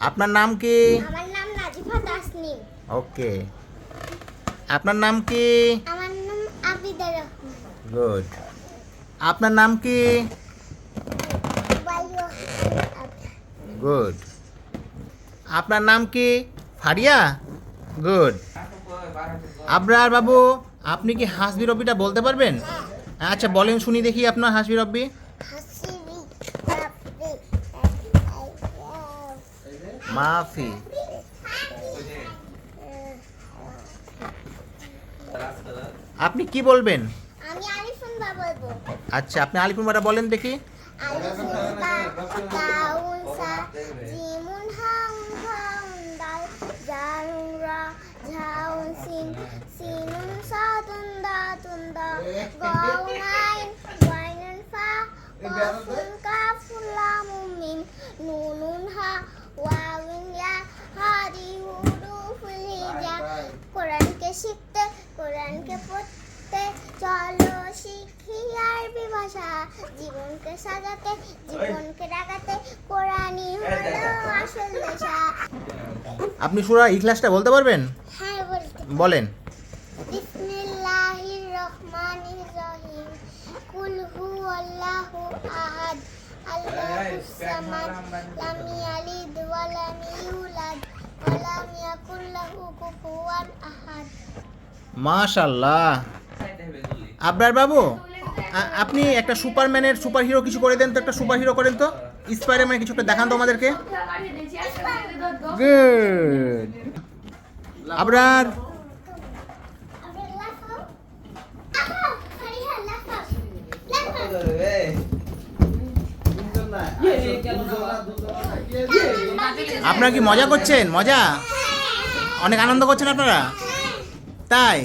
আপনার নাম কি? আমার নাম নাজিফা তাসনিম। ওকে। আপনার নাম কি? আমার নাম আবিদা রহমান। গুড। আপনার নাম কি? গুড। আপনার নাম কি? ফারিয়া? গুড। আবরার বাবু আপনি কি হাসবি রব্বিটা বলতে পারবেন? আচ্ছা বলেন শুনি দেখি আপনার হাসবি রব্বি হাসিবি রাব্বি মাফি। আপনি কি বলবেন? আমি আলিফুন বা বলব। আচ্ছা আপনি আলিপুরমাটা বলেন দেখি। আলিফুন বা শিখতে কোরআনকে পড়তে চলো শিখি আরবি ভাষা জীবনকে সাজাতে জীবনকে রাগাতে কোরআনই হলো আসল নেশা আপনি সুরা ইখলাসটা বলতে পারবেন হ্যাঁ বলতে বলেন বিসমিল্লাহির রহমানির রহিম কুল হুয়াল্লাহু আহাদ আল্লাহুস সামাদ লাম ইয়ালিদ মাশাল্লাহ। আবরার বাবু আপনি একটা সুপারম্যানের সুপার হিরো কিছু করে দেন তো, একটা সুপার হিরো করেন তো। স্পাইডারম্যান কিছু একটা দেখান তো আমাদেরকে। গুড আবরার। আপনারা কি মজা করছেন? মজা? অনেক আনন্দ করছেন আপনারা? তাই?